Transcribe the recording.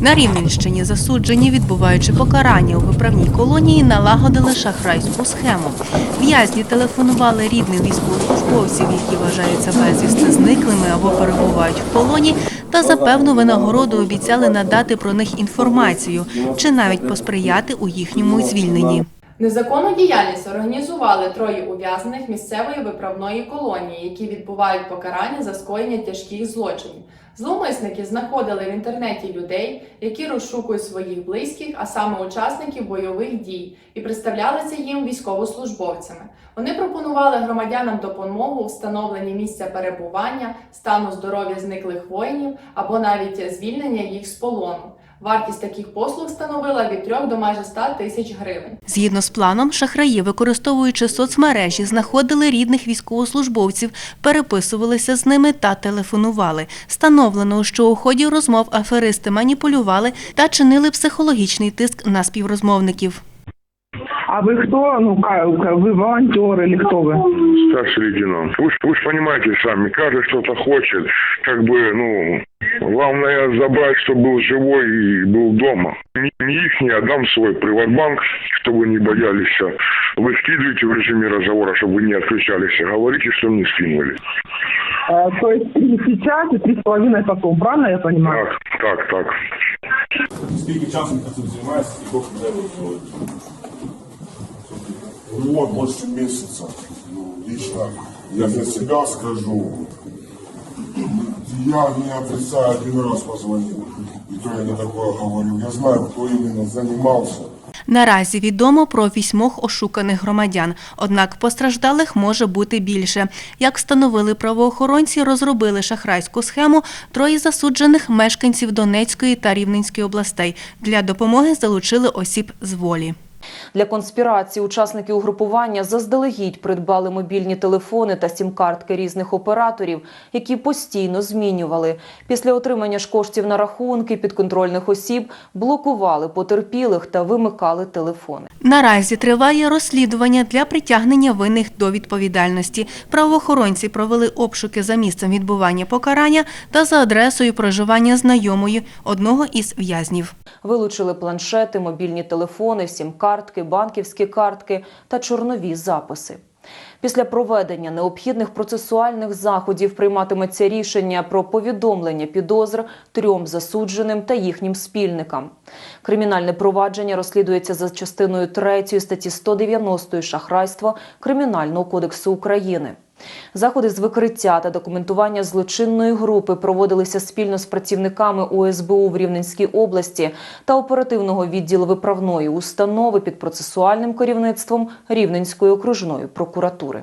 На Рівненщині засуджені, відбуваючи покарання у виправній колонії, налагодили шахрайську схему. В'язні телефонували рідним військовослужбовців, які вважаються безвісти зниклими або перебувають в полоні, та за певну винагороду обіцяли надати про них інформацію чи навіть посприяти у їхньому звільненні. Незаконну діяльність організували троє ув'язнених місцевої виправної колонії, які відбувають покарання за скоєння тяжких злочинів. Зловмисники знаходили в інтернеті людей, які розшукують своїх близьких, а саме учасників бойових дій, і представлялися їм військовослужбовцями. Вони пропонували громадянам допомогу у встановленні місця перебування, стану здоров'я зниклих воїнів або навіть звільнення їх з полону. Вартість таких послуг становила від 3 до майже 100 тисяч гривень. Згідно з планом, шахраї, використовуючи соцмережі, знаходили рідних військовослужбовців, переписувалися з ними та телефонували. Встановлено, що у ході розмов аферисти маніпулювали та чинили психологічний тиск на співрозмовників. А вы кто? Ну, ка- ка- вы волонтер или кто вы? старший лейтенант. Вы, ж- вы ж понимаете сами, каждый что-то хочет, как бы, ну, главное забрать, чтобы был живой и был дома. Не, не их, не отдам свой приватбанк, чтобы не боялись. Вы скидываете в режиме разговора, чтобы вы не отключались. Говорите, что не скинули. Э, то есть три сейчас и три с половиной потом, правильно я понимаю? Так, так, так. Скільки часу ти цим займаєшся Ну вот, больше месяца. Ну, лично я за себя скажу. Я не отрицаю, один раз позвонил. И то я не такое говорю. Я знаю, кто именно занимался. Наразі відомо про вісьмох ошуканих громадян, однак постраждалих може бути більше. Як встановили правоохоронці, розробили шахрайську схему троє засуджених мешканців Донецької та Рівненської областей. Для допомоги залучили осіб з волі. Для конспірації учасники угрупування заздалегідь придбали мобільні телефони та сім-картки різних операторів, які постійно змінювали. Після отримання ж коштів на рахунки підконтрольних осіб блокували потерпілих та вимикали телефони. Наразі триває розслідування для притягнення винних до відповідальності. Правоохоронці провели обшуки за місцем відбування покарання та за адресою проживання знайомої одного із в'язнів. Вилучили планшети, мобільні телефони, сім-картки, банківські картки та чорнові записи. Після проведення необхідних процесуальних заходів прийматиметься рішення про повідомлення підозр трьом засудженим та їхнім спільникам. Кримінальне провадження розслідується за частиною 3 статті 190 шахрайство Кримінального кодексу України. Заходи з викриття та документування злочинної групи проводилися спільно з працівниками ОСБУ в Рівненській області та оперативного відділу виправної установи під процесуальним керівництвом Рівненської окружної прокуратури.